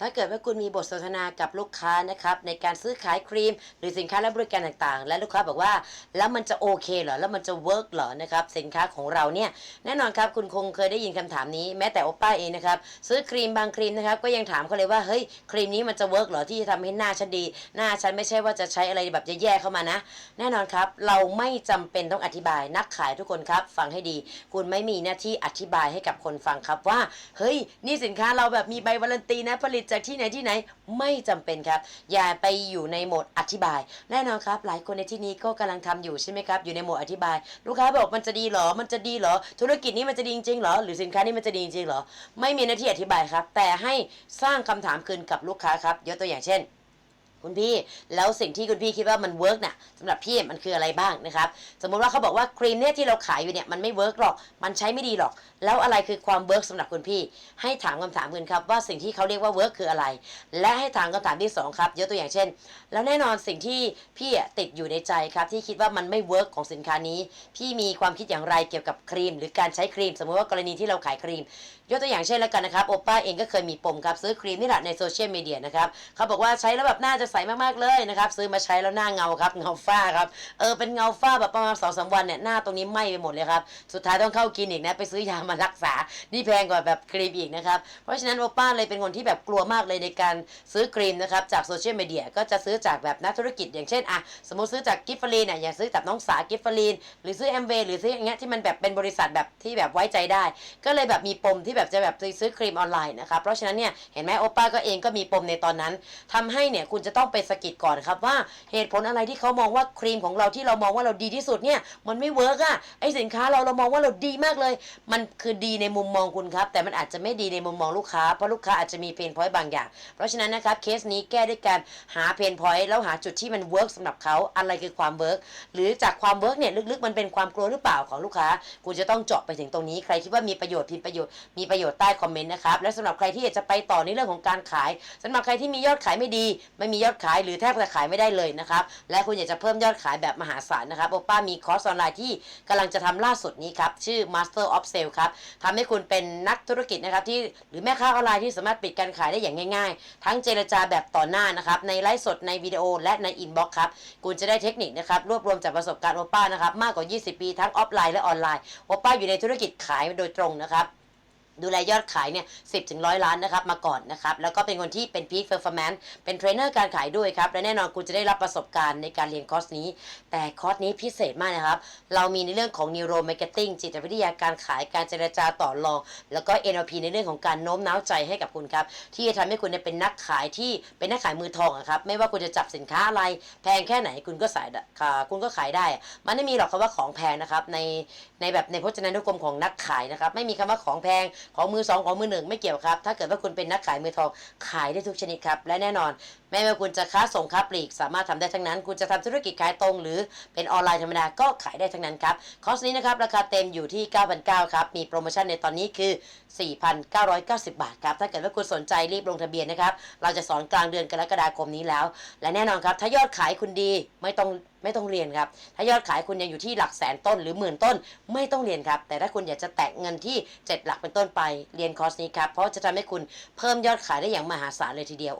ถ้าเกิดว่าคุณมีบทสนทนากับลูกค้านะครับในการซื้อขายครีม หรือสินค้าและบริการต่างๆ และลูกค้าบอกว่า แล้วมันจะโอเคเหรอแล้วมันจะเวิร์กเหรอนะครับสินค้าของเราเนี่ยแน่นอนครับคุณคงเคยได้ยินคำถามนี้แม้แต่โอป้าเองนะครับซื้อครีมบางครีมนะครับก็ยังถามเขาเลยว่าเฮ้ยครีมนี้มันจะเวิร์กเหรอที่จะทำให้หน้าฉันดี หน้าฉันไม่ใช่ว่าจะใช้อะไรแบบแย่ๆเข้ามานะ แน่นอนครับเราไม่จำเป็นต้องอธิบายนักขายทุกคนครับฟังให้ดี คุณไม่มีหน้าที่อธิบายให้กับคนฟังครับว่าเฮ้ยนี่สินค้าเราแบบมีใบวารันตีนะผลิตจากที่ไหนที่ไหนไม่จำเป็นครับ อย่าไปอยู่ในโหมดอธิบาย แน่นอนครับ หลายคนในที่นี้ก็กำลังทำอยู่ใช่ไหมครับ อยู่ในโหมดอธิบาย ลูกค้าบอกมันจะดีหรอ มันจะดีหรอ ธุรกิจนี้มันจะดีจริงหรอ หรือสินค้านี้มันจะดีจริงหรอ ไม่มีหน้าที่อธิบายครับ แต่ให้สร้างคำถามคืนกับลูกค้าครับยกตัวอย่างเช่น คุณพี่แล้วสิ่งที่คุณพี่คิดว่ามันเวิร์กน่ะสำหรับพี่มันคืออะไรบ้างนะครับ สมมุติว่าเขาบอกว่าครีมเนี่ยที่เราขายอยู่เนี่ยมันไม่เวิร์กหรอก มันใช้ไม่ดีหรอก แล้วอะไรคือความเวิร์กสำหรับคุณพี่ ให้ถามคำถามคุณครับว่าสิ่งที่เขาเรียกว่าเวิร์กคืออะไร และให้ถามคำถามที่สองครับยกตัวอย่างเช่น แล้วแน่นอนสิ่งที่พี่ติดอยู่ในใจครับที่คิดว่ามันไม่เวิร์กของสินค้านี้ พี่มีความคิดอย่างไรเกี่ยวกับครีม หรือการใช้ครีม สมมติว่ากรณีที่เราขายครีม ยกตัวอย่างเช่นแล้วกันนะครับโอป้าเองก็เคยมีปมครับซื้อครีมนี่แหละในโซเชียลมีเดียนะครับเขาบอกว่าใช้แล้วแบบหน้าจะใสมากๆเลยนะครับซื้อมาใช้แล้วหน้าเงาครับเงาฝ้าครับเออเป็นเงาฝ้าแบบประมาณสองสามวันเนี่ยหน้าตรงนี้ไหม้ไปหมดเลยครับสุดท้ายต้องเข้าคลินิกนะไปซื้อยามารักษานี่แพงกว่าแบบครีมอีกนะครับเพราะฉะนั้นโอป้าเลยเป็นคนที่แบบกลัวมากเลยในการซื้อครีมนะครับจากโซเชียลมีเดียก็จะซื้อจากแบบนักธุรกิจอย่างเช่นอะสมมติซื้อจากกิฟฟรีนเนี่ยอย่าซื้อจากน้องสากิฟฟรีนหรือซื้อแอมเวย์หรือซื้ออย่างเงี้ยที่มันแบบเป็นบริษัทแบบที่แบบไว้ใจได้ ก็เลยแบบมีปมที่แบบจะแบบซื้อครีมออนไลน์นะครับเพราะฉะนั้นเนี่ยเห็นไหมโอป้าก็เองก็มีปมในตอนนั้นทำให้เนี่ยคุณจะต้อง้องไปสะกิดก่อนครับว่าเหตุผลอะไรที่เขามองว่าครีมของเราที่เรามองว่าเราดีที่สุดเนี่ย มันไม่เวิร์กอะไอสินค้าเราเรามองว่าเราดีมากเลย มันคือดีในมุมมองคุณครับ แต่มันอาจจะไม่ดีในมุมมองลูกค้าเพราะลูกค้าอาจจะมีเพนพอยต์บางอย่าง เพราะฉะนั้นนะครับเคสนี้แก้ด้วยการหาเพนพอยต์แล้วหาจุดที่มันเวิร์กสำหรับเขาอะไรคือความเวิร์กหรือจากความเวิร์กเนี่ยลึกๆ มันเป็นความกลัวหรือเปล่าของลูกค้า คุณจะต้องเจาะไปถึงตรงนี้ใครคิดว่ามีประโยชน์พิมประโยชน์มีประโยชน์ใต้คอมเมนต์นะครับและสำหรับใครที่อยากจะไปต่อในเรื่องของการขายสำหรับใครที่มียอดขายไม่ดีไม่มียอดอดขายหรือแทบจะขายไม่ได้เลยนะครับ และคุณอยากจะเพิ่มยอดขายแบบมหาศาลนะครับโอป้ามีคอร์สออนไลน์ที่กำลังจะทำล่าสุดนี้ครับ ชื่อ Master of Sale ครับทำให้คุณเป็นนักธุรกิจนะครับที่หรือแม่ค้าออนไลน์ที่สามารถปิดการขายได้อย่างง่าย ๆ ทั้งเจรจาแบบต่อหน้านะครับ ในไลฟ์สดในวิดีโอและในอินบ็อกซ์ครับ คุณจะได้เทคนิคนะครับรวบรวมจากประสบการณ์โอป้านะครับมากกว่า 20 ปีทั้งออฟไลน์และออนไลน์โอป้าอยู่ในธุรกิจขายโดยตรงนะครับ ดูแลยอดขายเนี่ยสิบถึงร้อยล้านนะครับมาก่อนนะครับ แล้วก็เป็นคนที่เป็นพีคเ e อร์ฟอร์แมนซ์เป็นเทรนเนอร์การขายด้วยครับ และแน่นอนคุณจะได้รับประสบการณ์ในการเรียนคอร์สนี้ แต่คอร์สนี้พิเศษมากนะครับ เรามีในเรื่องของ Neuro Marketing จิตวิทยาการขายการเจรจาต่อรอง แล้วก็ NLP ในเรื่องของการโน้มน้าวใจให้กับคุณครับ ที่จะทำให้คุณเนี่ยเป็นนักขายที่เป็นนักขายมือทองอะครับไม่ว่าคุณจะจับสินค้าอะไร แพงแค่ไหนคุณก็ขายคุณก็ขายได้ มันไม่มีหรอกคำว่าของแพงนะครับในในแบบในพจนานุกรมของนักขายนะครับไม่มีคำว่าของแพงของมือสองของมือหนึ่งไม่เกี่ยวครับ ถ้าเกิดว่าคุณเป็นนักขายมือทองขายได้ทุกชนิดครับ และแน่นอน แม้ว่าคุณจะค้าส่งค้าปลีก สามารถทำได้ทั้งนั้น คุณจะทำธุรกิจขายตรง หรือเป็นออนไลน์ธรรมดาก็ขายได้ทั้งนั้นครับ คอร์สนี้นะครับ ราคาเต็มอยู่ที่ 9,900ครับ มีโปรโมชั่นในตอนนี้คือ 4,990 บาทครับ ถ้าเกิดว่าคุณสนใจรีบลงทะเบียนนะครับ เราจะสอนกลางเดือนกรกฎาคมนี้แล้ว และแน่นอนครับ ถ้ายอดขายคุณดีไม่ต้องไม่ต้องเรียนครับ ถ้ายอดขายคุณยังอยู่ที่หลักแสนต้นหรือหมื่นต้นไม่ต้องเรียนครับ แต่ถ้าคุณอยากจะแตะเงินที่ 7 หลักเป็นต้นไปเรียนคอร์สนี้ครับ เพราะจะทำให้คุณเพิ่มยอดขายได้อย่างมหาศาลเลยทีเดียว